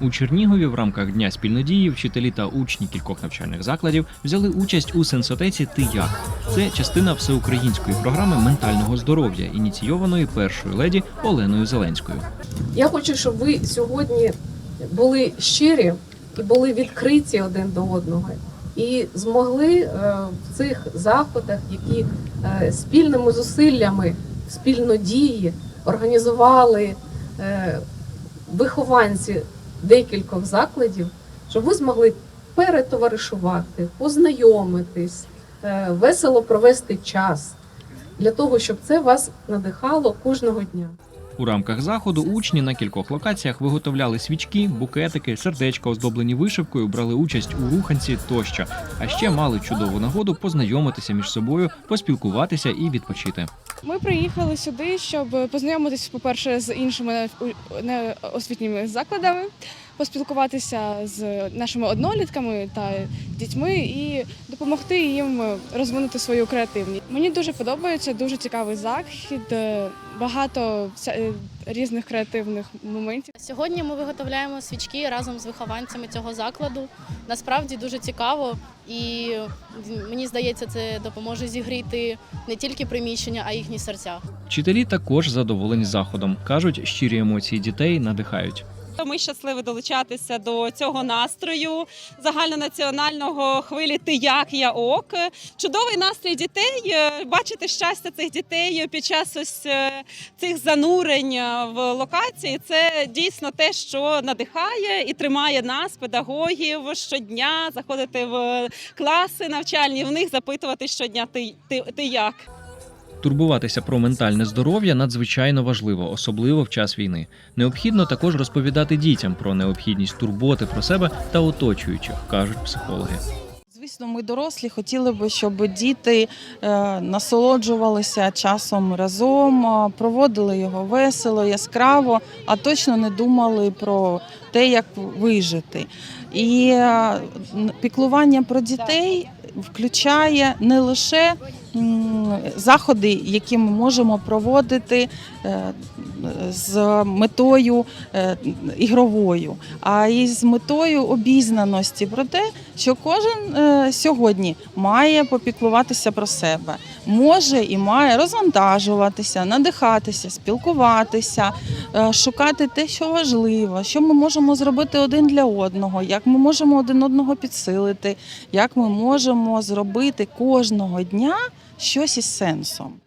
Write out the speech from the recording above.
У Чернігові в рамках дня спільнодії вчителі та учні кількох навчальних закладів взяли участь у сенсотеці Ти як? Це частина всеукраїнської програми ментального здоров'я, ініційованої першою леді Оленою Зеленською. Я хочу, щоб ви сьогодні були щирі і були відкриті один до одного, і змогли е, в цих заходах, які е, спільними зусиллями, спільно дії організували е, вихованці декількох закладів, щоб ви змогли перетоваришувати, познайомитись, е, весело провести час для того, щоб це вас надихало кожного дня. У рамках заходу учні на кількох локаціях виготовляли свічки, букетики, сердечка, оздоблені вишивкою, брали участь у руханці тощо. А ще мали чудову нагоду познайомитися між собою, поспілкуватися і відпочити. Ми приїхали сюди, щоб познайомитися, по-перше, з іншими у- освітніми закладами, поспілкуватися з нашими однолітками та дітьми і допомогти їм розвинути свою креативність. Мені дуже подобається, дуже цікавий захід, е, багато е, різних креативних моментів. Сьогодні ми виготовляємо свічки разом з вихованцями цього закладу. Насправді дуже цікаво, і мені здається, це допоможе зігріти не тільки приміщення, а й їхні серця. Вчителі також задоволені заходом. кажуть, щирі емоції дітей надихають. Ми щасливі долучатися до цього настрою загальнонаціонального хвилі Ти як я ок. Чудовий настрій дітей. е, Бачити щастя цих дітей під час ось е, цих занурень е, в локації. Це дійсно те, що надихає і тримає нас, педагогів, щодня заходити в класи навчальні, в них запитувати щодня ти, ти, ти як. Турбуватися про ментальне здоров'я надзвичайно важливо, особливо в час війни. Необхідно також розповідати дітям про необхідність турботи про себе та оточуючих, кажуть психологи. Звісно, ми дорослі хотіли би, щоб діти е, насолоджувалися часом разом, е, проводили його весело, яскраво, а точно не думали про те, як вижити. І е, піклування про дітей включає не лише заходи, які ми можемо проводити е, з метою е, ігровою, а й з метою обізнаності про те, що кожен е, сьогодні має попіклуватися про себе, може і має розвантажуватися, надихатися, спілкуватися, шукати те, що важливо, що ми можемо зробити один для одного, як ми можемо один одного підсилити, як ми можемо зробити кожного дня щось із сенсом.